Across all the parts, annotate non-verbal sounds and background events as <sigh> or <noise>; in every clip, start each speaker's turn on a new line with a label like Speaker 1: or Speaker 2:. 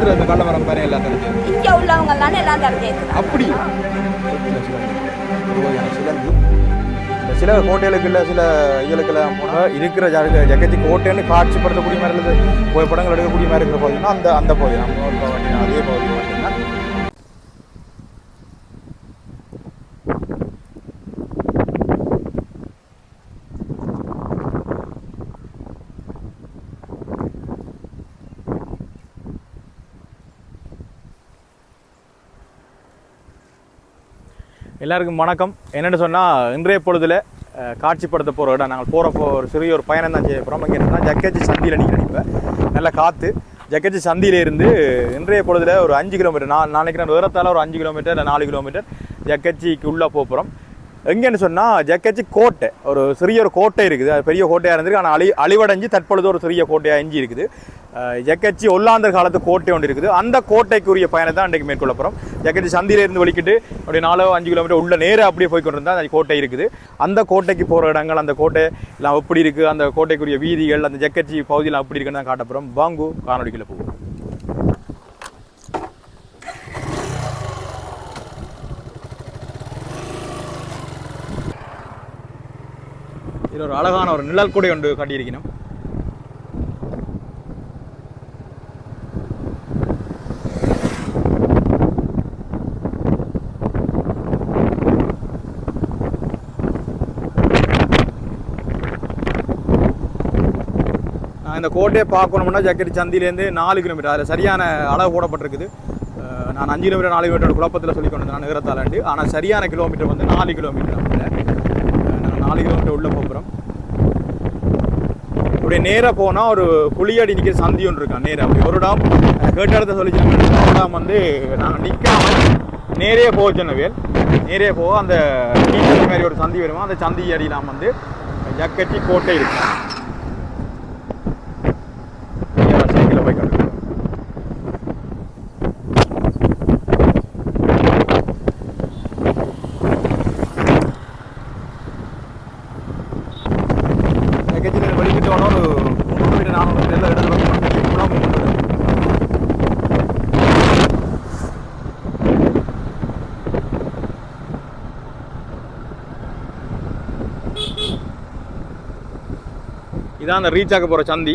Speaker 1: ஏத்துற அந்த கள்ளமரம் பாரு எல்லாம் தெரிஞ்சு
Speaker 2: இங்கே உள்ளவங்க தானே எல்லாம் தரஞ்சு
Speaker 1: அப்படி. இந்த சில கோட்டைகளுக்கு இல்லை சில இதுகளுக்கெல்லாம் போனால் இருக்கிற ஜாக ஜக்கச்சி கோட்டைன்னு காட்சிப்படுத்தக்கூடிய மாதிரி இருக்குது. புகைப்படங்கள் எடுக்கக்கூடிய மாதிரி இருக்கிற பார்த்தீங்கன்னா அந்த அந்த பகுதி. நம்ம அதே பகுதி. எல்லாருக்கும் வணக்கம். என்னென்னு சொன்னால் இன்றைய பொழுதில் காட்சிப்படுத்த போகிற இடம். நாங்கள் போகிறப்போ ஒரு சிறிய ஒரு பயணம் தான் செய்ய போகிறோம் இங்கே என்னென்னா ஜக்கேஜி சந்தியில் நிற்கிறேன் இப்போ. நல்ல காற்று ஜக்கேஜி சந்தியிலேருந்து இன்றைய பொழுதில் ஒரு அஞ்சு கிலோமீட்டர் நான் நான் நினைக்கிறேன் உயரத்தால் ஒரு அஞ்சு கிலோமீட்டர் இல்லை நாலு கிலோமீட்டர் ஜக்கச்சிக்கு உள்ளே போகிறோம் எங்கேன்னு சொன்னால் ஜக்கச்சி கோட்டை. ஒரு சிறிய ஒரு கோட்டை இருக்குது. அது பெரிய கோட்டையாக இருந்திருக்கு. ஆனால் அழி அழிவடைஞ்சு தற்பொழுது ஒரு சிறிய கோட்டையாக எஞ்சி இருக்குது. அஹ் ஜக்கச்சி ஒல்லாந்தர் காலத்து கோட்டை ஒன்று இருக்குது. அந்த கோட்டைக்குரிய பயணத்தை தான் அன்றைக்கு மேற்கொள்ள போகிறோம் ஜக்கச்சி வலிக்கிட்டு அப்படியே நாலோ அஞ்சு கிலோமீட்டர் உள்ள நேராக அப்படியே போய் இருந்தால் அந்த கோட்டை இருக்குது. அந்த கோட்டைக்கு போகிற இடங்கள் அந்த கோட்டை எல்லாம் எப்படி இருக்குது அந்த கோட்டைக்குரிய வீதிகள் அந்த ஜக்கச்சி பகுதியெல்லாம் அப்படி இருக்குன்னு தான் காட்ட போகிறோம் பாங்கு காணொலிக்கில் போகும் இதில் ஒரு அழகான ஒரு நிழல் கூடை ஒன்று கட்டியிருக்கணும். நான் இந்த கோட்டையை பார்க்கணும்னா ஜக்கெட் சந்திலேருந்து நாலு கிலோமீட்டர். அதில் சரியான அளவு போடப்பட்டிருக்குது. நான் அஞ்சு கிலோமீட்டர் நாலு கிலோமீட்டர் குழப்பத்தில் சொல்லி கொண்டு நான் நிகரத்தாலாண்டு ஆனால் சரியான கிலோமீட்டர் வந்து நாலு கிலோமீட்டர் அதில் நாங்கள் நாலு கிலோமீட்டர் உள்ளே போகிறோம் அப்படியே நேராக போனால் ஒரு புளியடி நிற்கிற சந்தி ஒன்று இருக்கான் நேராக அப்படி ஒரு இடம் அஹ் கேட்ட இடத்த ஒரு இடம். வந்து நான் நிற்காம நேரே போக சொன்னவேல் நேரே போக அந்த டீச்சர் மாதிரி ஒரு சந்தி வருமா? அந்த சந்தி அடியெல்லாம் வந்து ஜக்கட்டி கோட்டை இருக்கும் சைக்கிளில் போய் கட்டு ஜக்கட்டியில் வெளிக்கிட்டோன்னா ஒரு முந்நூறு மீட்டர் நானூறு மீட்டர் இடத்துல வந்து குளம் ஒன்று இருக்கு. இதான் அந்த ரீச் ஆக போகிற சந்தி.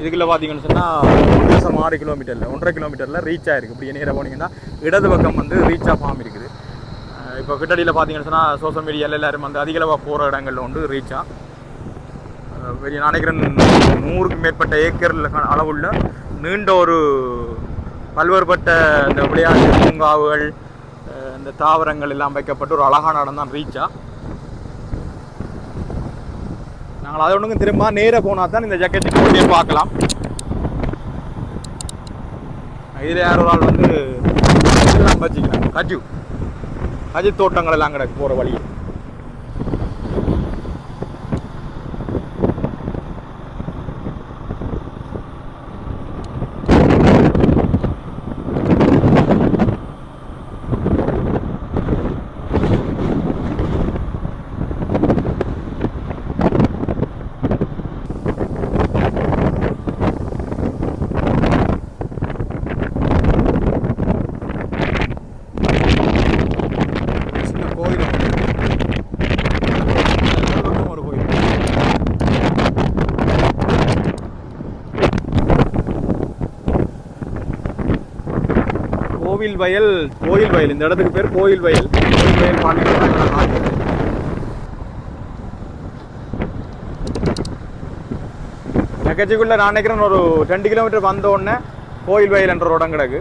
Speaker 1: இதுக்குள்ள பார்த்தீங்கன்னு சொன்னால் தேசம் ஆறு கிலோமீட்டரில் ஒன்றரை கிலோமீட்டரில் ரீச் ஆகிருக்கு இப்படி நேராக போனீங்கன்னா இடது பக்கம் வந்து ரீச் ஆஃப் இருக்குது. இப்போ கிட்டடியில் பார்த்தீங்கன்னு சொன்னால் சோஷியல் மீடியாவில் எல்லாரும் வந்து அதிகளவாக போகிற இடங்களில் வந்து ரீச்சாக பெரிய நினைக்கிறேன் நூறுக்கு மேற்பட்ட ஏக்கரில் அளவுள்ள நீண்ட ஒரு பல்வேறுபட்ட இந்த விளையாட்டு பூங்காவுகள் இந்த தாவரங்கள் எல்லாம் வைக்கப்பட்டு ஒரு அழகான இடம் தான் ரீச்சா நாங்கள் அதை ஒன்றுங்க திரும்ப நேராக போனால் தான் இந்த ஜக்கெட் கோட்டையை பார்க்கலாம். இதில் யார் ஒரு ஆள் வந்து இதெல்லாம் வச்சுக்கிறாங்க கஜு. கஜு தோட்டங்கள் எல்லாம் கிடக்கு போகிற வழி சின்ன கோயில் ஒன்று. அந்த பக்கம் ஒரு கோயில் கோவில் வயல் கோயில் வயல். இந்த இடத்துக்கு பேர் கோயில் வயல். கோயில் வயல் பாண்டியன் நெக்கச்சிக்குள்ள நான் நினைக்கிறேன் ஒரு ரெண்டு கிலோமீட்டர் வந்த உடனே கோயில் வயல் என்ற ஒரு இடம் கிடக்கு.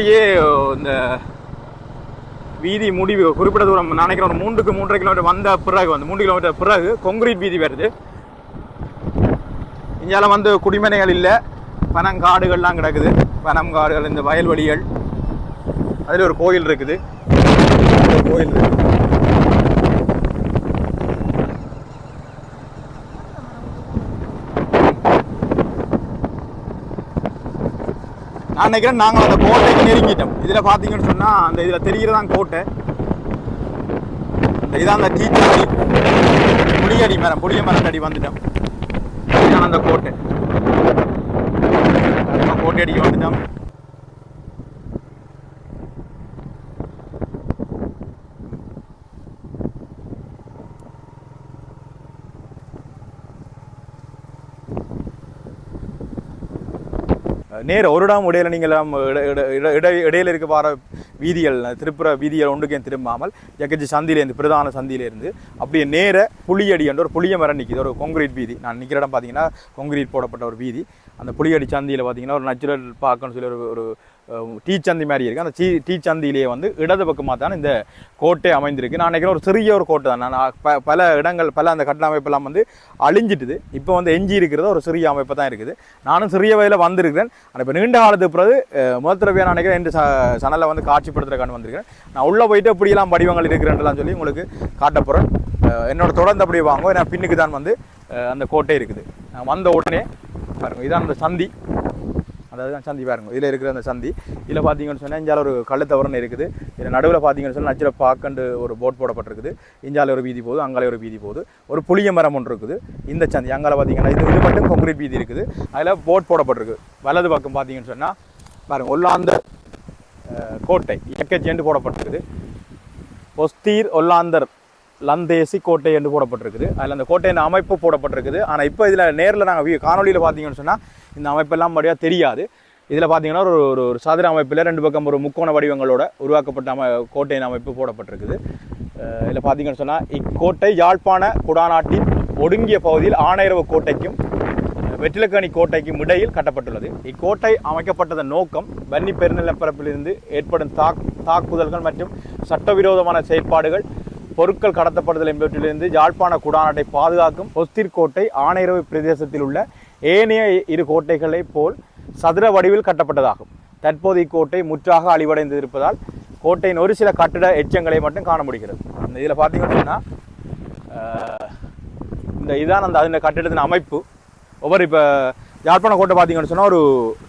Speaker 1: அப்படியே இந்த வீதி முடிவு குறிப்பிட்ட தூரம் நான் நினைக்கிறேன் ஒரு மூன்றுக்கு மூன்றரை கிலோமீட்டர் வந்த பிறகு வந்து மூன்று கிலோமீட்டர் பிறகு கொங்கிரீட் வீதி வருது. இங்கால வந்து குடிமனைகள் இல்லை. பனங்காடுகள்லாம் கிடக்குது. பனங்காடுகள் இந்த வயல்வெளிகள். அதில் ஒரு கோயில் இருக்குது. கோயில் இருக்குது நான் நினைக்கிறேன் நாங்கள் அந்த கோட்டைக்கு நெருங்கிட்டோம். இதில் பார்த்தீங்கன்னு சொன்னால் அந்த இதில் தெரிகிறதான் கோட்டை. அந்த இதான் அந்த டீச்சர் புளியடி மரம் புளிய மரத்தடி வந்துட்டோம். இதான் அந்த கோட்டை. நம்ம கோட்டை அடிக்க வந்துட்டோம். நேர ஒரு டாம் இடையில நீங்கள் இடையில் இட- இட- இடையில இருக்க வர வீதிகள் திருப்புற வீதிகள் ஒன்றுக்கே திரும்பாமல் ஜக்கஜி சந்தியிலேருந்து பிரதான சந்தியிலேருந்து அப்படியே நேர புளியடி என்ற ஒரு புளிய மரம் நிற்கிது ஒரு கொங்கிரீட் வீதி. நான் நிற்கிற இடம் பார்த்தீங்கன்னா கொங்கிரீட் போடப்பட்ட ஒரு வீதி. அந்த புளியடி சந்தியில் பார்த்தீங்கன்னா ஒரு நேச்சுரல் பார்க்கன்னு சொல்லி ஒரு டீ சந்தி மாதிரி இருக்குது அந்த டீ டீ சந்தியிலேயே வந்து இடது பக்கமாக தான் இந்த கோட்டை அமைந்திருக்கு. நான் நினைக்கிறேன் ஒரு சிறிய ஒரு கோட்டை தான். நான் ப பல இடங்கள் பல அந்த கட்டண அமைப்பெல்லாம் வந்து அழிஞ்சிட்டுது. இப்போ வந்து எஞ்சி இருக்கிறது ஒரு சிறிய அமைப்பு தான் இருக்குது. நானும் சிறிய வயதில் வந்திருக்கிறேன். ஆனால் இப்போ நீண்ட காலத்துக்கு பிறகு முதல் தடவையாக நான் நினைக்கிறேன் சனலை வந்து காட்சிப்படுத்துறதுக்கான வந்திருக்கிறேன். நான் உள்ளே போயிட்டு இப்படியெல்லாம் வடிவங்கள் இருக்கிறேன்லாம் சொல்லி உங்களுக்கு காட்ட போகிறேன் என்னோட தொடர்ந்து அப்படியே வாங்குவோம். ஏன்னா பின்னுக்கு தான் வந்து அந்த கோட்டை இருக்குது. நான் வந்த உடனே பாருங்க இதான் அந்த சந்தி. அதாவது தான் சந்தி பாருங்க இதில் இருக்கிற அந்த சந்தி. இதில் பார்த்தீங்கன்னு சொன்னால் இஞ்சால ஒரு கள்ளத்தவரன் இருக்குது. இதில் நடுவில் பார்த்தீங்கன்னு சொன்னால் நச்சிர பாக்கண்டு ஒரு போட் போடப்பட்டிருக்குது. இஞ்சால ஒரு வீதி போகுது அங்காலே ஒரு வீதி போகுது. ஒரு புளிய மரம் ஒன்று இருக்குது இந்த சந்தி. அங்கால பார்த்தீங்கன்னா இது இது மட்டும் கொங்கிரீட் வீதி இருக்குது. அதில் போட் போடப்பட்டிருக்கு. வலது பக்கம் பார்த்தீங்கன்னு சொன்னால் பாருங்கள் ஒல்லாந்த கோட்டை இயக்கச்சேண்டு போடப்பட்டிருக்குது. ஒஸ்தீர் ஒல்லாந்தர் லந்தேசி கோட்டை என்று போடப்பட்டிருக்குது. அதில் அந்த கோட்டையின் அமைப்பு போடப்பட்டிருக்குது. ஆனால் இப்போ இதில் நேரில் நாங்கள் காணொலியில் பார்த்தீங்கன்னு சொன்னால் இந்த அமைப்பெல்லாம் வழியாக தெரியாது. இதில் பார்த்தீங்கன்னா ஒரு ஒரு ஒரு சதுர அமைப்பில் ரெண்டு பக்கம் ஒரு முக்கோண வடிவங்களோட உருவாக்கப்பட்ட அமை கோட்டையின் அமைப்பு போடப்பட்டிருக்குது. இதில் பார்த்தீங்கன்னு சொன்னால் இக்கோட்டை யாழ்ப்பாண குடாநாட்டின் ஒடுங்கிய பகுதியில் ஆணையரவு கோட்டைக்கும் வெற்றிலக்கணி கோட்டைக்கும் இடையில் கட்டப்பட்டுள்ளது. இக்கோட்டை அமைக்கப்பட்டதன் நோக்கம் வன்னி பெருநிலப்பரப்பிலிருந்து ஏற்படும் தாக் தாக்குதல்கள் மற்றும் சட்டவிரோதமான செயற்பாடுகள் பொருட்கள் கடத்தப்படுதல் என்பவற்றிலிருந்து யாழ்ப்பாண குடாநாட்டை பாதுகாக்கும் ஒஸ்திர்கோட்டை ஆணையரவு பிரதேசத்தில் உள்ள ஏனைய இரு கோட்டைகளைப் போல் சதுர வடிவில் கட்டப்பட்டதாகும். தற்போது இக்கோட்டை முற்றாக அழிவடைந்து இருப்பதால் கோட்டையின் ஒரு சில கட்டிட எச்சங்களை மட்டும் காண முடிகிறது. அந்த இதில் பார்த்தீங்கன்னா அப்படின்னா இந்த இதான் அந்த அந்த கட்டிடத்தின் அமைப்பு. ஒவ்வொரு இப்போ யாழ்ப்பாண கோட்டை பார்த்தீங்கன்னு சொன்னால் ஒரு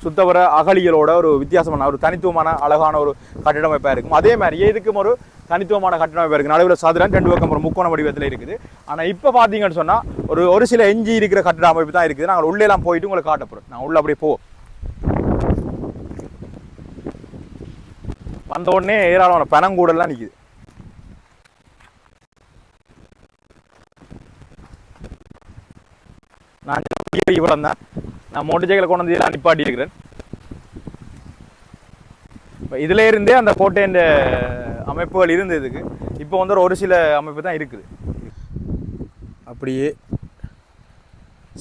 Speaker 1: சுத்தவர அகலிகளோட ஒரு வித்தியாசமான ஒரு தனித்துவமான அழகான ஒரு கட்டிடமைப்பாக இருக்கும். அதே மாதிரி இதுக்கும் ஒரு தனித்துவமான கட்டிடமைப்பாக இருக்குது நடுவில் சதுரன் ரெண்டு பக்கம் ஒரு முக்கோண வடிவத்தில் இருக்குது. ஆனால் இப்போ பார்த்தீங்கன்னு சொன்னால் ஒரு ஒரு சில எஞ்சி இருக்கிற கட்டிட அமைப்பு தான் இருக்குது. நாங்கள் உள்ளேலாம் போயிட்டு உங்களுக்கு காட்டப்போகிறோம் நான் உள்ள அப்படியே போ. வந்த உடனே ஏராளமான பனங்கூடெல்லாம் நிற்குது நான் இவ்வளோ தான். நான் மோட்டர் சைக்கிளை கொண்டு வந்து இதெல்லாம் நிப்பாட்டி இருக்கிறேன் இப்போ இதில் இருந்தே அந்த கோட்டையின் அமைப்புகள் இருந்ததுக்கு இப்போ வந்து ஒரு- சில அமைப்பு தான் இருக்குது. அப்படியே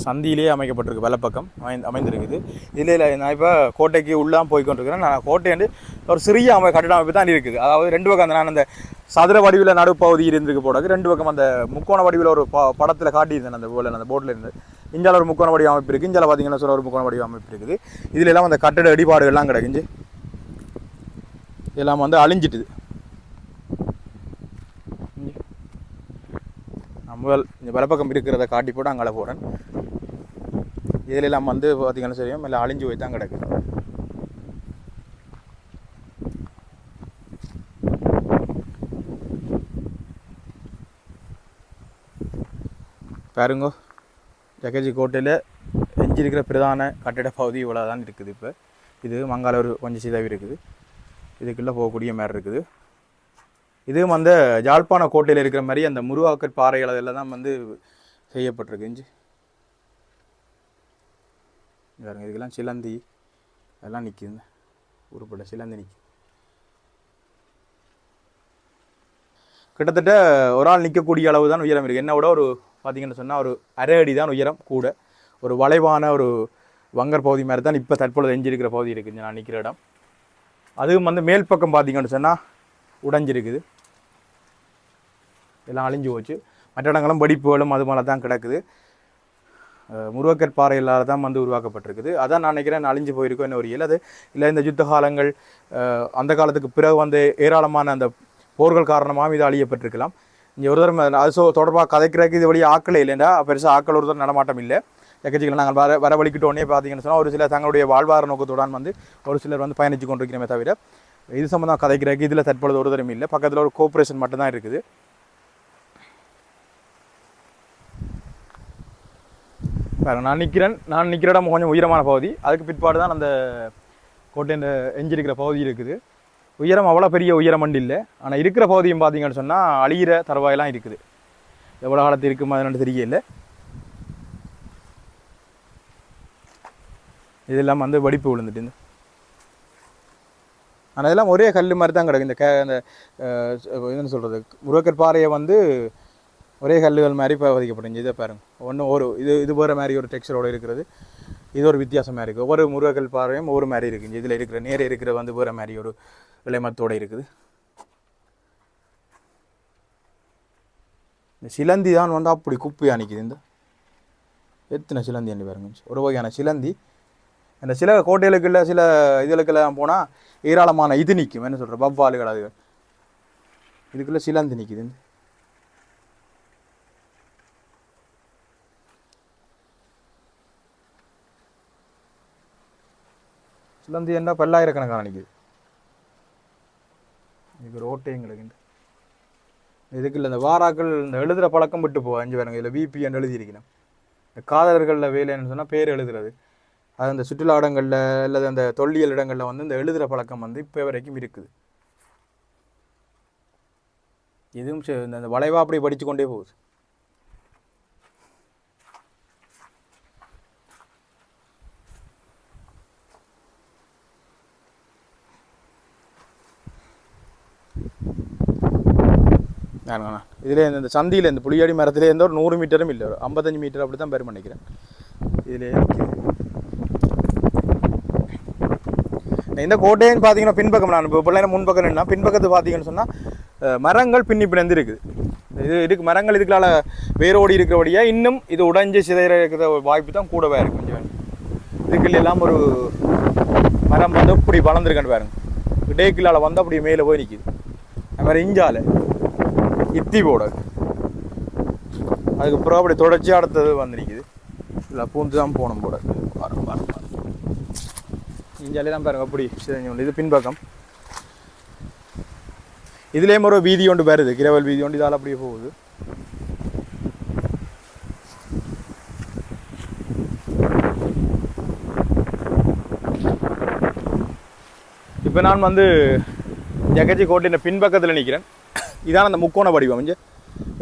Speaker 1: சந்தியிலேயே அமைக்கப்பட்டிருக்கு வலப்பக்கம் அமைந்து அமைந்திருக்குது. இதில் நான் இப்போ கோட்டைக்கு உள்ளாம் போய்கொண்டிருக்கிறேன் நான் கோட்டையாண்டு ஒரு சிறிய அமை கட்டிட அமைப்பு தான் இருக்குது. அதாவது ரெண்டு பக்கம் அந்த நான் அந்த சதுர வடிவில் நடுப்பகுதி இருந்திருக்கு போடாது ரெண்டு பக்கம் அந்த முக்கோண வடிவில் ஒரு ப படத்தில் காட்டியிருந்தேன் அந்த போல அந்த போட்டில் இருந்து. இஞ்சால ஒரு முக்கோண வடிவ அமைப்பு இருக்குது இஞ்சால பார்த்தீங்கன்னா சொல்ல ஒரு முக்கோண வடிவ அமைப்பு இருக்குது. இதில் எல்லாம் அந்த கட்டட அடிபாடுகள்லாம் கிடக்குஞ்சு. இதெல்லாம் வந்து அழிஞ்சிட்டுது. முதல் இந்த வலப்பக்கம் இருக்கிறத காட்டி போட்டு அங்கே போகிறேன் இதில் எல்லாம் வந்து பார்த்தீங்கன்னா சரியும் எல்லாம் அழிஞ்சு போய் தான் கிடக்கு. பாருங்க. ஜக்கஜி கோட்டையில் எஞ்சி இருக்கிற பிரதான கட்டிட பகுதி இவ்வளோ தான் இருக்குது இப்போ. இது மங்கால ஒரு கொஞ்சம் சிதவி இருக்குது. இதுக்குள்ளே போகக்கூடிய மாதிரி இருக்குது. இதுவும் அந்த ஜாழ்ப்பாண கோட்டையில் இருக்கிற மாதிரி அந்த முருவாக்கர் பாறைகள் அதெல்லாம் தான் வந்து செய்யப்பட்டிருக்கு. இஞ்சி. இங்க பாருங்க இதுக்கெல்லாம் சிலந்தி அதெல்லாம் நிற்கிது உருப்பட சிலந்தி நிற்கி கிட்டத்தட்ட ஒரு ஆள் நிற்கக்கூடிய அளவு தான் உயரம் இருக்குது என்ன விட ஒரு பார்த்தீங்கன்னு சொன்னால் ஒரு அரை அடி தான் உயரம் கூட. ஒரு வளைவான ஒரு வங்கர் பகுதி மாதிரி தான் இப்போ தற்பொழுது எஞ்சிருக்கிற பகுதி இருக்குது நான் நிற்கிற இடம். அதுவும் வந்து மேல் பக்கம் பார்த்தீங்கன்னு சொன்னால் உடைஞ்சிருக்குது. எல்லாம் அழிஞ்சு போச்சு. மற்ற இடங்களும் வெடிப்புகளும் அது மேலே தான் கிடக்குது. அஹ் தான் வந்து உருவாக்கப்பட்டிருக்குது. அதான் நான் நினைக்கிறேன் அழிஞ்சு போயிருக்கோம் என்ன ஒரு இயல். அது இல்லை இந்த யுத்த காலங்கள் அந்த காலத்துக்கு பிறகு வந்து ஏராளமான அந்த போர்கள் காரணமாக இது அழியப்பட்டிருக்கலாம். இங்கே ஒரு தரம் அது ஸோ தொடர்பாக கதைக்கிறதுக்கு இது வழி ஆக்களே இல்லைண்டா பெருசாக ஆக்கள் ஒரு தரம் நடமாட்டம் இல்லை. எக்கச்சிக்கலாம் நாங்கள் வர வரவழிக்கிட்டோன்னே பார்த்தீங்கன்னு சொன்னால் ஒரு சிலர் தங்களுடைய வாழ்வார நோக்கத்துடன் வந்து ஒரு சிலர் வந்து பயணித்து கொண்டிருக்கிறமே தவிர இது சம்மந்தம் கதைக்கிறதுக்கு இதில் தற்பொழுது ஒரு தரம் இல்லை. பக்கத்தில் ஒரு கோஆப்ரேஷன் மட்டும்தான் இருக்குது. பாருங்க நான் நிற்கிறேன் நான் நிற்கிற இடம் கொஞ்சம் உயரமான பகுதி. அதுக்கு பிற்பாடு தான் அந்த கோட்டையின் எஞ்சிருக்கிற பகுதி இருக்குது. உயரம் அவ்வளோ பெரிய உயரம் மண்டு இல்லை. ஆனால் இருக்கிற பகுதியும் பார்த்தீங்கன்னு சொன்னால் அழியிற தருவாயெல்லாம் இருக்குது. எவ்வளோ காலத்து இருக்குமா என்னென்னு தெரியல. இதெல்லாம் வந்து வடிப்பு விழுந்துட்டு ஆனால் இதெல்லாம் ஒரே கல் மாதிரி தான் கிடக்கு. இந்த கே அந்த என்ன சொல்கிறது உருவக்கற்பாறையை பாறையை வந்து ஒரே கல்லுகள் மாதிரி இப்போ பதிக்கப்பட்டுச்சு இதை பாருங்க. ஒன்று ஒரு இது இது போகிற மாதிரி ஒரு டெக்ஸ்டரோடு இருக்கிறது. இது ஒரு வித்தியாசமாக இருக்குது ஒவ்வொரு முருகல் பாறையும் ஒவ்வொரு மாதிரி இருக்குது இதில் இருக்கிற நேர இருக்கிற வந்து போகிற மாதிரி ஒரு விளைமத்தோடு இருக்குது. இந்த சிலந்தி தான் வந்து அப்படி குப்பையாக நிற்கிது இந்த. எத்தனை சிலந்தி அண்டி பாருங்க ஒரு வகையான சிலந்தி. அந்த சில கோட்டைகளுக்குள்ள சில இதுகளுக்கெல்லாம் போனால் ஏராளமான இது நிற்கும். என்ன சொல்கிற வவ்வாலுகள் அது இதுக்குள்ளே சிலந்தி நிற்கிது இந்த. சிலந்தி என்ன? பல்லாயிரக்கணக்கான நிற்கிது. இதுக்கு ரோட்டையும் கிடக்குண்டு இதுக்கு இல்லை இந்த வாராக்கள் இந்த எழுதுகிற பழக்கம் விட்டு போ அஞ்சு பாருங்க. இதில் விபிஎன் எழுதியிருக்கணும். இந்த காதலர்களில் வேலைன்னு சொன்னால் பேர் எழுதுறது. அது அந்த சுற்றுலா இடங்களில் அல்லது அந்த தொல்லியல் இடங்களில் வந்து இந்த எழுதுகிற பழக்கம் வந்து இப்போ வரைக்கும் இருக்குது. இதுவும் சரி, இந்த இந்த வளைவா அப்படியே படித்து கொண்டே போகுது. நான் இதில் இந்த சந்தியில் இந்த புளியாடி மரத்திலே எந்த ஒரு நூறு மீட்டரும் இல்லை. ஒரு ஐம்பத்தஞ்சு மீட்டர் அப்படி தான் பேர் பண்ணிக்கிறேன் இதிலே. இந்த கோட்டைன்னு பார்த்தீங்கன்னா பின்பக்கம் நான் இப்போ பிள்ளைங்க முன்பக்கம் என்ன பின்பக்கத்து பார்த்தீங்கன்னு சொன்னால் மரங்கள் பின்னி பிணைந்து இருக்குது. இது இதுக்கு மரங்கள் இதுக்குள்ளால வேரோடி இருக்கிறபடியாக இன்னும் இது உடைஞ்சு சிதைற இருக்கிற வாய்ப்பு தான் கூடவே இருக்கு கொஞ்சம் இதுக்குள்ள எல்லாம் ஒரு மரம் வந்து இப்படி வளர்ந்துருக்கேன்னு பாருங்க. இடைக்குள்ளால வந்து அப்படி மேலே போய் நிற்கிது அது மாதிரி இஞ்சால இத்தி போட. அதுக்கப்புறம் அப்படி தொடர்ச்சி அடுத்தது வந்துருக்குது. இல்லை பூந்து தான் போகணும் போட வரும் வரும் இஞ்சாலே தான் பாருங்க அப்படி சிதைஞ்சு இது பின்பக்கம். இதுலேயும் ஒரு வீதி ஒன்று வருது. கிரவல் வீதி ஒன்று. இதால் அப்படியே போகுது. இப்போ நான் வந்து ஜெகஜி கோட்டையின் பின்பக்கத்தில் நிற்கிறேன் இதான் அந்த முக்கோண வடிவம். இங்கே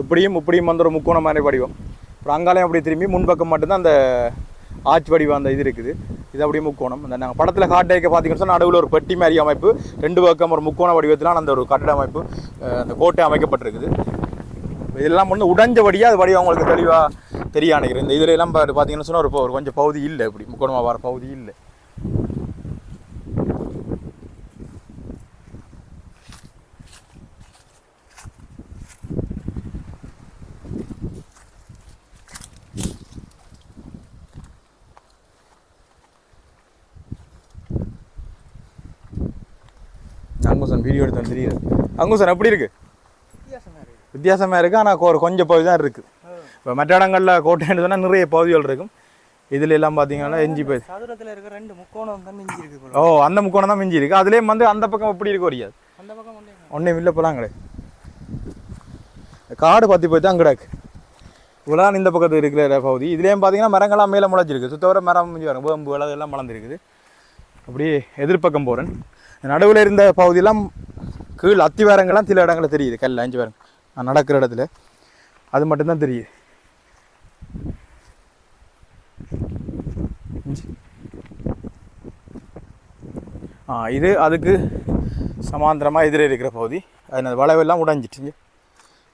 Speaker 1: இப்படியும் இப்படியும் வந்து ஒரு முக்கோண மாதிரி வடிவம். அப்புறம் அங்காலையும் அப்படி திரும்பி முன்பக்கம் மட்டும்தான் அந்த ஆட்சி வடிவம் அந்த இது இருக்குது. இது அப்படியே முக்கோணம். அந்த நாங்கள் படத்தில் காட்டைக்க பார்த்தீங்கன்னு சொன்னால் நடுவில் ஒரு பெட்டி மாதிரி அமைப்பு ரெண்டு பக்கம் ஒரு முக்கோண வடிவத்திலான அந்த ஒரு கட்டட அமைப்பு அந்த கோட்டை அமைக்கப்பட்டிருக்குது. இதெல்லாம் வந்து உடைஞ்சபடியாக அது வடிவம் உங்களுக்கு தெளிவாக தெரிய நினைக்கிறேன் இந்த இதில் எல்லாம் பார்த்தீங்கன்னு சொன்னால் ஒரு ஒரு கொஞ்சம் பகுதி இல்லை இப்படி. முக்கோணமாக வர பகுதி இல்லை. வீடியோ எடுத்து தெரியுது. அங்குசன் எப்படி இருக்கு. வித்தியாசமாக இருக்குது ஆனால் ஒரு கொஞ்சம் பகுதி தான் இருக்குது இப்போ மற்ற இடங்களில் கோட்டைன்னு சொன்னால் நிறைய பகுதிகள் இருக்கும். இதில் எல்லாம் பார்த்தீங்கன்னா எஞ்சி போய்
Speaker 3: சதுரத்துல இருக்க ரெண்டு முக்கோணம் தான் மிஞ்சி இருக்கு
Speaker 1: ஓ அந்த முக்கோணம் தான் மிஞ்சி இருக்குது அதுலேயும் வந்து அந்த பக்கம் எப்படி இருக்கு வரியாது
Speaker 3: அந்த பக்கம்
Speaker 1: ஒன்றும் இல்லை. போலாம் கிடையாது காடு பற்றி போய் தான் கிடக்கு. இவ்வளோதான் இந்த பக்கத்தில் இருக்கிற பகுதி. இதுலேயும் பார்த்தீங்கன்னா மரங்கள்லாம் மேலே முளைச்சிருக்கு சுத்தவர மரம் மிஞ்சி வரும். வேம்பு இலை எல்லாம் மலர்ந்துருக்குது அப்படியே எதிர்ப்பக்கம் போகிறேன் நடுவில் இருந்த பகுதியெல்லாம் கீழ் அத்திவாரங்கள்லாம் சில இடங்களில் தெரியுது கல் அஞ்சு வாரம். நான் நடக்கிற இடத்துல. அது மட்டும்தான் தெரியுது. ஆ இது அதுக்கு சமாந்தரமாக எதிரே இருக்கிற பகுதி. அது அந்த வளைவெல்லாம் உடஞ்சிட்டுங்க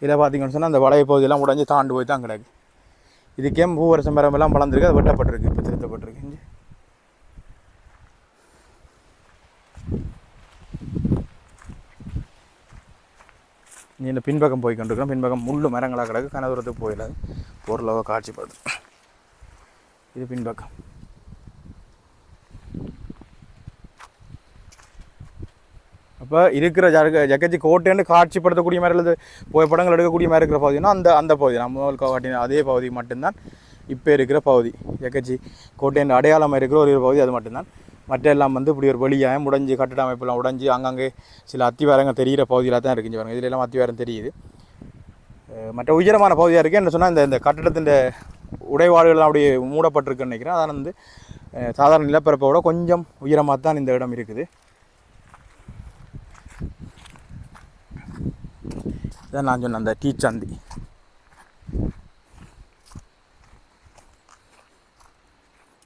Speaker 1: இதில் பார்த்தீங்கன்னு சொன்னால் அந்த வளைவு பகுதியெல்லாம் உடைஞ்சு தாண்டு போய் தான் கிடக்கு. இதுக்கே பூவரசம் மரம் எல்லாம் வளர்ந்துருக்கு அது வெட்டப்பட்டிருக்கு. இப்போ இந்த பின்பக்கம் போய் கொண்டிருக்கிறோம். பின்பக்கம் முள்ளு மரங்களாக கிடக்கு. கனதூரத்துக்கு போயிடாது பொருளாக காட்சிப்படுது இது பின்பக்கம். அப்போ இருக்கிற ஜக ஜக்கச்சி கோட்டைன்னு காட்சிப்படுத்தக்கூடிய மாதிரி அல்லது புகைப்படங்கள் எடுக்கக்கூடிய மாதிரி இருக்கிற பகுதினா அந்த அந்த பகுதி. நம்ம காட்டின அதே பகுதி மட்டும்தான். இப்போ இருக்கிற பகுதி. ஜக்கச்சி கோட்டையின் அடையாளமாக இருக்கிற ஒரு பகுதி. அது மட்டும்தான். மற்ற எல்லாம் வந்து இப்படி ஒரு வெளியாக முடஞ்சு கட்டிட அமைப்பெல்லாம் உடஞ்சி அங்கங்கே சில அத்திவாரங்க தெரிகிற பகுதியில் தான் இருக்குங்க பாருங்கள் இதில் எல்லாம் அத்திவாரம் தெரியுது. மற்ற உயரமான பகுதியாக இருக்குது என்ன சொன்னால் இந்த இந்த கட்டிடத்தின் உடைவாடுகள்லாம் அப்படியே மூடப்பட்டிருக்குன்னு நினைக்கிறேன். அதான் வந்து சாதாரண நிலப்பரப்பை விட கொஞ்சம் உயரமாக தான் இந்த இடம் இருக்குது. இதான் நான் சொன்ன அந்த டீ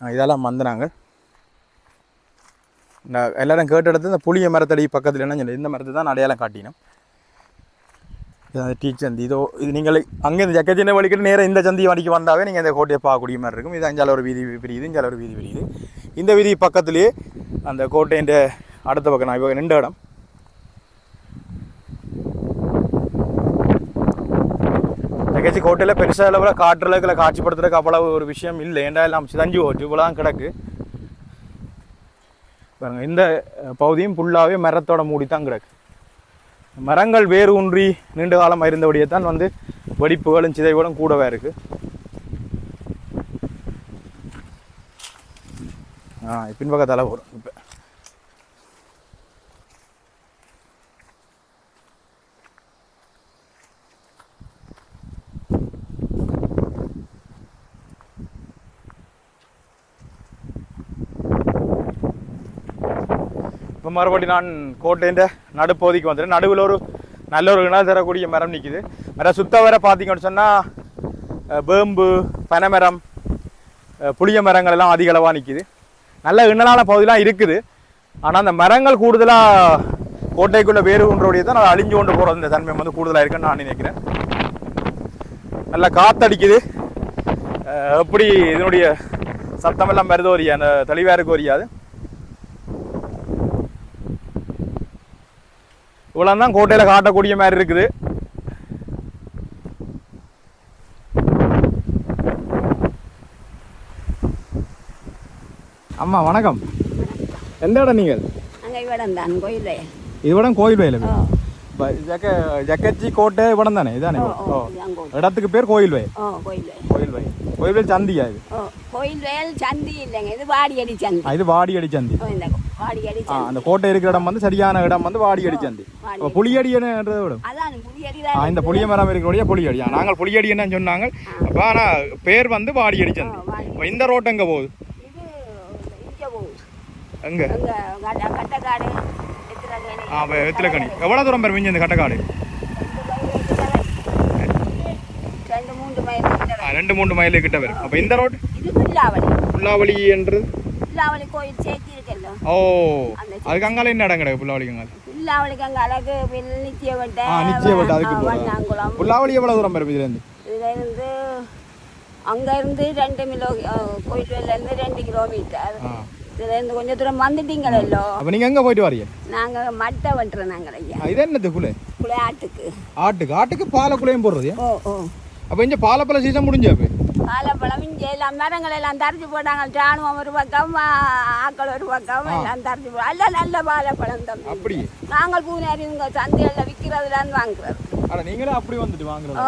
Speaker 1: இதெல்லாம் வந்து இதெல்லாம் நான் எல்லோரும் கேட்ட இடத்துல இந்த புளிய மரத்தடி பக்கத்தில் என்ன சொல்லி இந்த மரத்தை தான் அடையாளம் காட்டினோம். இது அந்த சந்தி இதோ இது நீங்கள் அங்கே இந்த ஜக்கச்சின்ன வலிக்கிட்டு நேராக இந்த சந்தி வண்டிக்கு வந்தாவே நீங்கள் இந்த கோட்டையை பார்க்கக்கூடிய மாதிரி இருக்கும். இது அஞ்சால ஒரு வீதி பிரியுது இஞ்சால ஒரு வீதி பிரியுது. இந்த வீதி பக்கத்துலேயே அந்த கோட்டையின் அடுத்த பக்கம் நான் இப்போ நின்ற இடம். தகச்சி கோட்டையில் பெருசாக அளவில் காட்டுறதுல காட்சிப்படுத்துறதுக்கு அவ்வளவு ஒரு விஷயம் இல்லை. ஏன்டா எல்லாம் சிதஞ்சு போச்சு இவ்வளோதான் கிடக்கு. பாருங்கள் இந்த பகுதியும் ஃபுல்லாகவே மரத்தோட மூடி தான் கிடக்கு. மரங்கள் வேறு ஊன்றி நீண்ட காலம் இருந்தபடியே தான் வந்து வெடிப்புகளும் சிதைவுகளும் கூடவே இருக்குது ஆ பின்பக்கத்தால் வரும் இப்போ இப்போ மறுபடி நான் கோட்டையின் நடுப்பகுதிக்கு வந்துட்டேன். நடுவில் ஒரு நல்ல ஒரு இணை தரக்கூடிய மரம் நிற்கிது மரம் சுத்த வர பார்த்தீங்கன்னு சொன்னால் வேம்பு பனைமரம் புளிய மரங்கள் எல்லாம் அதிக அளவாக நிற்கிது நல்ல இணலான பகுதியெலாம் இருக்குது. ஆனால் அந்த மரங்கள் கூடுதலாக கோட்டைக்குள்ளே வேறு ஒன்றுடைய தான் அது அழிஞ்சு கொண்டு போகிறது இந்த தன்மை வந்து கூடுதலாக இருக்குன்னு நான் நினைக்கிறேன். நல்லா காத்தடிக்குது. எப்படி இதனுடைய சத்தமெல்லாம் மருதோரியா அந்த தெளிவாக இருக்க வரியாது இவ்வளோ தான் கோட்டையில் காட்டக்கூடிய மாதிரி இருக்குது. அம்மா வணக்கம். எந்த இடம் நீங்கள்?
Speaker 2: இவடம் தான் கோயிலே
Speaker 1: இவ்விடம் கோயில் வயல் ஜக்க ஜக்கச்சி கோட்டை இவ்விடம் தானே? இதானே?
Speaker 2: ஓ
Speaker 1: இடத்துக்கு பேர் கோயில் வயல்
Speaker 2: கோயிலே
Speaker 1: கோயில் வயல் கோயில் வயல் சந்தியா இது?
Speaker 2: கோயில் வேல் சந்தி இல்லைங்க இது வாடியடி சந்தி.
Speaker 1: இது வாடியடி சந்தி. அந்த கோட்டை இருக்கிற இடம் வந்து சரியான இடம் வந்து
Speaker 2: வாடி
Speaker 1: அப்போ விடும்?
Speaker 2: அதான் புளியடி
Speaker 1: ஆ
Speaker 2: தான்
Speaker 1: இந்த புளிய மரம் இருக்கிறோடைய புளியடி நாங்கள் புளியடி என்ன சொன்னாங்க. அப்போ ஆனால் பேர் வந்து
Speaker 2: வாடி
Speaker 1: அப்ப இந்த ரோட்டு எங்கே போகுது? எங்கே? ஆ அப்போ வெத்திலக்கணி எவ்வளோ தூரம் பேர் மிஞ்சி இந்த கட்டக்காடு?
Speaker 2: ரெண்டு மூன்று மைல் கிட்ட
Speaker 1: வரும். அப்போ இந்த ரோடு
Speaker 2: புல்லாவளி.
Speaker 1: புல்லாவளி என்றது?
Speaker 2: புல்லாவளி கோயில் சேர்த்தி இருக்கല്ലോ
Speaker 1: ஓ அதுக்கு அங்கால என்ன இடம் கிடக்கு புல்லாவளிக்கு அங்கால?
Speaker 2: புல்லாவளிக்கு அங்கே அழகு நிச்சயவட்டை
Speaker 1: ஆ நிச்சயப்பட்டு அதுக்கு போகிறோம்
Speaker 2: வண்ணாங்குளம்.
Speaker 1: புல்லாவளி எவ்வளோ தூரம் வரும் இதுலேருந்து
Speaker 2: இதுல இருந்து? அங்க இருந்து ரெண்டு மிலோ கோயில்ல இருந்து ரெண்டு கிலோமீட்டர் இதுல இருந்து கொஞ்சம் தூரம் வந்துட்டீங்களோ
Speaker 1: அப்போ நீங்கள் எங்கே போயிட்டு வரீங்க?
Speaker 2: நாங்க மட்டை வெட்டுறோம் நாங்கள் ஐயா
Speaker 1: ஆ, இது என்னது குலை
Speaker 2: குளையாட்டுக்கு
Speaker 1: ஆட்டுக்கு. ஆட்டுக்கு. பாலக்குள்ளையும் போடுறது
Speaker 2: ஓ ஓ.
Speaker 1: அப்போ இங்கே பாலப்பழ சீசன் முடிஞ்சா அப்போ?
Speaker 2: வாழைப்பழம் இங்கே எல்லாம் மரங்கள் எல்லாம் தரிச்சு போட்டாங்க ராணுவம் ஒரு பக்கம் ஆக்கள் ஒரு பக்கம் எல்லாம் தரிச்சு போ நல்ல நல்ல வாழைப்பழம் தம்பி
Speaker 1: அப்படி
Speaker 2: நாங்கள் பூனேரி இங்கே சந்தையில் விற்கிறதுலான்னு
Speaker 1: நீங்களும் அப்படி வந்துட்டு வாங்குறது
Speaker 2: ஓ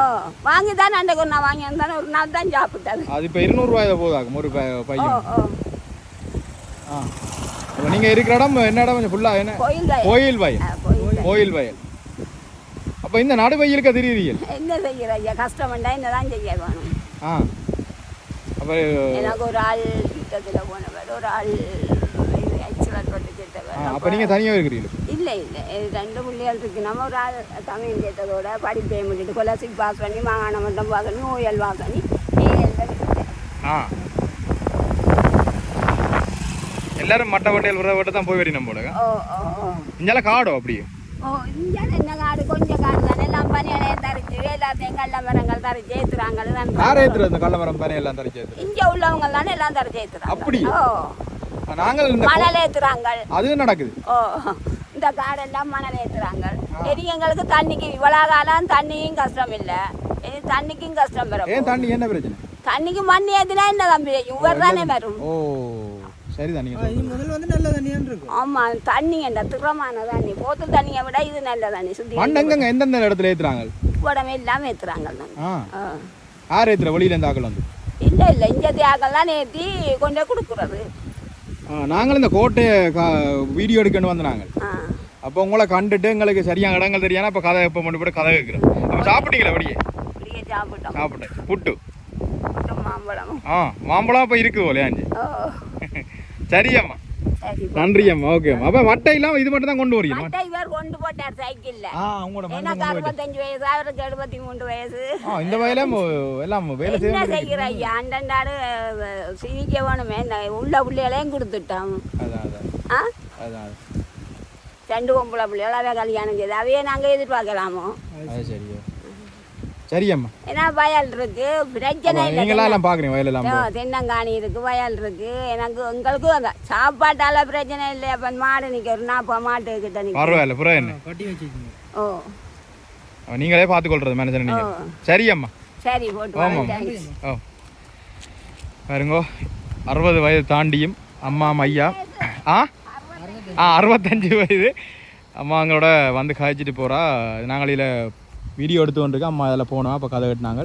Speaker 2: வாங்கி தான் அன்றைக்கு ஒரு நாள் வாங்கி வந்தானே ஒரு நாள் தான் சாப்பிட்டது
Speaker 1: அது இப்போ இருநூறுவாயில போதாகும் ஒரு பையன் ஆ நீங்கள் இருக்கிற இடம் என்ன இடம் கொஞ்சம் ஃபுல்லாக என்ன
Speaker 2: கோயில் தான்
Speaker 1: வயல்
Speaker 2: கோயில்
Speaker 1: வயல் அப்போ இந்த நடு வயலுக்கு தெரியுறீங்க
Speaker 2: என்ன செய்யற ஐயா கஷ்டம்டா என்னதான் செய்ய வேணும்
Speaker 1: ஆ
Speaker 2: எனக்கு ஒரு ஆள் யுத்தத்தில் போனவர் ஒரு ஆள் ஆக்சிடென்ட் பட்டு செத்தவர்
Speaker 1: அப்போ நீங்கள் தனியாக இருக்கிறீங்க
Speaker 2: இல்லை இல்லை ரெண்டு பிள்ளைகள் இருக்கு நம்ம ஒரு ஆள் தமிழ் கேட்டதோட படிப்பே முடிட்டு கொலாசிக் பாஸ் பண்ணி மாகாண மட்டம் பார்க்கணும் ஓயல் வாக்கணி
Speaker 1: ஆ எல்லாரும் மட்டை வட்டையில் விட வட்ட தான் போய்
Speaker 2: ஓ ஓ
Speaker 1: இங்கெல்லாம் காடோ அப்படியே
Speaker 2: ஓ இங்கே என்ன காடு கொஞ்சம் காடு தானே எல்லாம் தரிச்சு எல்லாத்தையும் கள்ள மரங்கள்
Speaker 1: யார் இந்த பனை எல்லாம் ஏற்றுறது
Speaker 2: இங்கே உள்ளவங்க தானே எல்லாம் தரிச்சு ஏற்றுறாங்க
Speaker 1: அப்படி? நாங்கள் இந்த
Speaker 2: மணல்
Speaker 1: நடக்குது?
Speaker 2: ஓ இந்த காடெல்லாம் மணல் ஏற்றுறாங்க இனி எங்களுக்கு தண்ணிக்கு இவ்வளோ காலம் தண்ணியும் கஷ்டம் இல்லை. தண்ணிக்கும் கஷ்டம் வரும்.
Speaker 1: ஏன் தண்ணி என்ன பிரச்சனை?
Speaker 2: தண்ணிக்கு மண் ஏற்றினா என்ன தம்பி? இவர் தானே வரும்.
Speaker 1: ஓ சரிதான் நீங்க
Speaker 3: இது முதல்ல வந்து நல்ல தண்ணியான் இருக்கும்.
Speaker 2: ஆமா தண்ணி என்ற திறமான தண்ணி? போத்தல் தண்ணியை விட இது நல்ல தண்ணி சுத்தி
Speaker 1: மண் எங்கங்க எந்தெந்த இடத்துல ஏத்துறாங்க?
Speaker 2: உடம்பு எல்லாம் ஏத்துறாங்க
Speaker 1: ஆ.
Speaker 2: ஆ.
Speaker 1: யார் ஏத்துற? வெளியில இருந்து ஆக்கள் வந்து.
Speaker 2: இல்ல இல்ல இந்த தியாகெல்லாம் நேத்தி கொண்டே கொடுக்குறது.
Speaker 1: நாங்களும் இந்த கோட்டையை கா- வீடியோ எடுக்கணும் வந்து நாங்கள் அப்போ உங்களை கண்டுட்டு எங்களுக்கு சரியான இடங்கள் தெரியாம அப்போ கதை இப்போ மட்டும் போட்டு கதை கேட்குறோம் அப்போ சாப்பிட்டீங்களா அப்படியே
Speaker 2: சாப்பிட்டோம்.
Speaker 1: சாப்பிட்டேன். புட்டு.
Speaker 2: புட்டும் மாம்பழமும்
Speaker 1: ஆ மாம்பழம் இப்போ இருக்குது போலையாஞ்சு
Speaker 2: ஓ. <laughs>
Speaker 1: சரி அம்மா
Speaker 2: சரி
Speaker 1: நன்றி அம்மா ஓகே அம்மா. அப்போ மட்டை இல்லாமல் இது மட்டும் தான் கொண்டு வரீங்க.
Speaker 2: மட்டை இவர் கொண்டு போட்டார் சைக்கிள்ல.
Speaker 1: ஆ உங்களோட
Speaker 2: எனக்கு அறுபத்தஞ்சு வயசு அவருக்கு எழுபத்தி மூன்று வயசு
Speaker 1: இந்த வயல எல்லாம் வேலை செய்ய
Speaker 2: செய்கிற ஐயா அண்டண்டாடு சிரிக்க வேணுமே. உள்ள பிள்ளைகளையும் கொடுத்துட்டோம்.
Speaker 1: அதான் அதான்.
Speaker 2: ரெண்டு பொம்பளை பிள்ளைகளாவே கல்யாணம் செய்து அவையே நாங்கள் எதிர்பார்க்கலாமோ?
Speaker 1: அது சரியோ. சரி அம்மா
Speaker 2: ஏன்னா வயல் இருக்கு பிரச்சனை இல்லை
Speaker 1: நீங்களாம் எல்லாம் பார்க்குறீங்க வயலெல்லாம்
Speaker 2: ஆ, தென்னங்காணி இருக்கு வயல் இருக்கு. எனக்கு உங்களுக்கு அந்த சாப்பாட்டால பிரச்சனை இல்லை அப்போ மாடு நிற்க ஒரு நாற்பது மாட்டு கிட்ட நிற்க
Speaker 1: பரவாயில்ல புறம் என்ன?
Speaker 3: கட்டி வச்சிருக்கீங்க.
Speaker 2: ஓ.
Speaker 1: நீங்களே பார்த்துக்கொள்றது மேனேஜர் நீங்க.
Speaker 2: ஓ.
Speaker 1: சரி
Speaker 2: போட்டு
Speaker 1: ஆமாம். ஓ பாருங்கோ அறுபது வயது தாண்டியும் அம்மா ஐயா. ஆ? ஆ அறுபத்தஞ்சு வயது. அம்மா அவங்களோட வந்து காய்ச்சிட்டு போகிறா நாங்களில் வீடியோ எடுத்து கொண்டிருக்கோம் அம்மா அதில் போனோம் அப்போ கதை கட்டினாங்க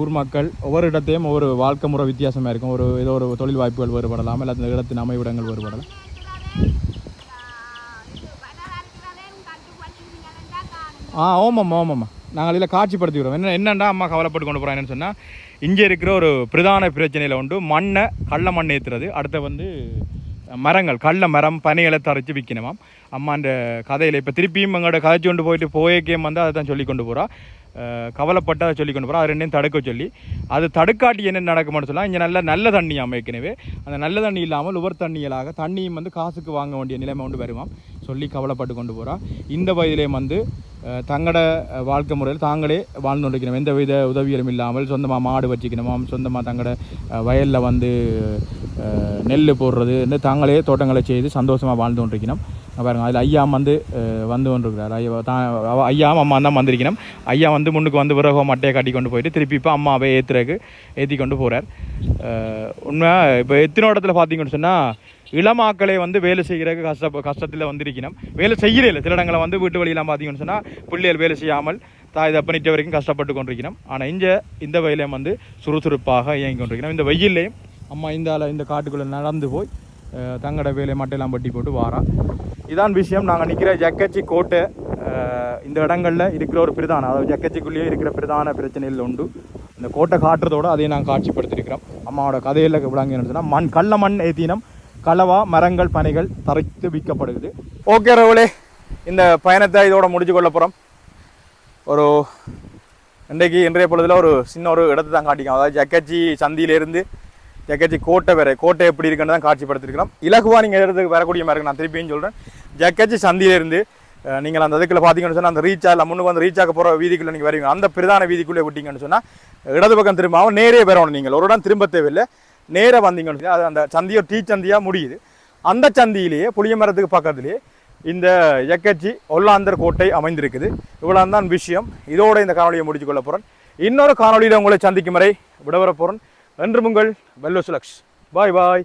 Speaker 1: ஊர் மக்கள் ஒவ்வொரு இடத்தையும் ஒவ்வொரு வாழ்க்கை முறை வித்தியாசமாக இருக்கும். ஒரு ஏதோ ஒரு தொழில் வாய்ப்புகள் வேறுபடலாம். இல்லை அந்த இடத்தின் அமைவிடங்கள் வேறுபடலாம். ஆ ஓமாம்மா ஓமாம்மா நாங்கள் இதில் காட்சிப்படுத்திக்கிறோம் என்ன என்னென்னா அம்மா கவலைப்பட்டு கொண்டு போகிறாங்கன்னு சொன்னால் இங்கே இருக்கிற ஒரு பிரதான பிரச்சனையில் உண்டு மண்ணை கள்ள மண் ஏற்றுறது அடுத்து வந்து மரங்கள் கள்ள மரம் பனைகளை தரைச்சி விற்கணுமாம் அம்மா அந்த கதையில் இப்போ திருப்பியும் எங்களோட கதைச்சு கொண்டு போயிட்டு போயக்கேம் வந்து அதை தான் சொல்லி கொண்டு போகிறா கவலைப்பட்டு அதை சொல்லி கொண்டு போகிறா அது ரெண்டையும் தடுக்க சொல்லி. அது தடுக்காட்டி என்ன நடக்கும்னு சொன்னால் இங்கே நல்ல நல்ல தண்ணி அமைக்கனவே அந்த நல்ல தண்ணி இல்லாமல் உவர் தண்ணிகளாக தண்ணியும் வந்து காசுக்கு வாங்க வேண்டிய நிலைமை கொண்டு வருவான் சொல்லி கவலைப்பட்டு கொண்டு போகிறா இந்த வயதிலேயும் வந்து தங்களோட வாழ்க்கை முறையில் தாங்களே வாழ்ந்து கொண்டிருக்கணும். எந்த வித உதவிகளும் இல்லாமல் சொந்தமாக மாடு வச்சுக்கணுமா சொந்தமாக தங்களோட வயலில் வந்து நெல் போடுறது வந்து தாங்களே தோட்டங்களை செய்து சந்தோஷமாக வாழ்ந்து கொண்டிருக்கணும். பாருங்கள் அதில் ஐயா வந்து வந்து கொண்டிருக்கிறார். ஐயா தான் அவ- ஐயாவும் அம்மா தான் வந்திருக்கணும். ஐயா வந்து முன்னுக்கு வந்து விறகோ மட்டையை கட்டி கொண்டு போயிட்டு திருப்பி இப்போ அம்மாவை ஏற்றுறதுக்கு ஏற்றி கொண்டு போகிறார் உண்மை இப்போ எத்தனை இடத்துல பார்த்தீங்கன்னு சொன்னால் இளமாக்களை வந்து வேலை செய்கிறதுக்கு கஷ்ட கஷ்டத்தில் வந்திருக்கணும். வேலை செய்கிறதில்ல சில இடங்களை வந்து வீட்டு வழியெல்லாம் பார்த்தீங்கன்னு சொன்னால் பிள்ளைகள் வேலை செய்யாமல் தாய் தப்பனிட்ட வரைக்கும் கஷ்டப்பட்டு கொண்டிருக்கணும். ஆனால் இங்கே இந்த வயலையும் வந்து சுறுசுறுப்பாக இயங்கி கொண்டிருக்கணும். இந்த வெயில்லையும் அம்மா இந்த இந்த காட்டுக்குள்ளே நடந்து போய் தங்கட வேலை மட்டையெல்லாம் பட்டி போட்டு வாரா. இதான் விஷயம். நாங்கள் நிற்கிற ஜக்கச்சி கோட்டை இந்த இடங்களில் இருக்கிற ஒரு பிரதான அதாவது ஜக்கச்சிக்குள்ளேயே இருக்கிற பிரதான பிரச்சனைகள் உண்டு. இந்த கோட்டை காட்டுறதோட அதையும் நாங்கள் காட்சிப்படுத்திருக்கிறோம். அம்மாவோட கதையில் விளங்க சொன்னால் மண் கள்ள மண் ஏத்தினம். களவா மரங்கள் பனைகள் தரைத்து விற்கப்படுகிறது. ஓகே ரவுலே இந்த பயணத்தை இதோட முடிச்சு கொள்ள போகிறோம் ஒரு இன்றைக்கு இன்றைய பொழுதுல ஒரு சின்ன ஒரு இடத்தை தான் காட்டிக்கும் அதாவது ஜக்கச்சி சந்தியிலேருந்து ஜக்கச்சி கோட்டை வேற கோட்டை எப்படி இருக்குன்னு தான் காட்சிப்படுத்திருக்கிறோம். இலகுவா நீங்கள் இடத்துக்கு வரக்கூடிய மாதிரி நான் திருப்பியும் சொல்கிறேன் ஜக்கச்சி சந்தியிலேருந்து நீங்கள் அந்த இதுக்குள்ளே பார்த்தீங்கன்னு சொன்னால் அந்த ரீச் ஆகல முன்னுக்கு வந்து ரீச் ஆக போகிற வீதிக்குள்ளே நீங்கள் வருவீங்க. அந்த பிரதான வீதிக்குள்ளே விட்டீங்கன்னு சொன்னால் இடது பக்கம் திரும்பவும் நேரே வரணும் நீங்கள் ஒரு இடம் திரும்ப தேவையில்லை. நேராக வந்தீங்கன்னு அது அந்த சந்தியோ டீ சந்தியாக முடியுது. அந்த சந்தியிலேயே புளிய மரத்துக்கு பக்கத்துலேயே இந்த எக்கச்சி ஒல்லாந்தர் கோட்டை அமைந்திருக்குது. இவ்வளோ தான் விஷயம். இதோட இந்த காணொலியை முடிச்சு கொள்ள போகிறேன் இன்னொரு காணொலியில் உங்களை சந்திக்கும் வரை விடவர போகிறேன் என்று உங்கள் வெல்லோ சுலக்ஷ். பாய் பாய்.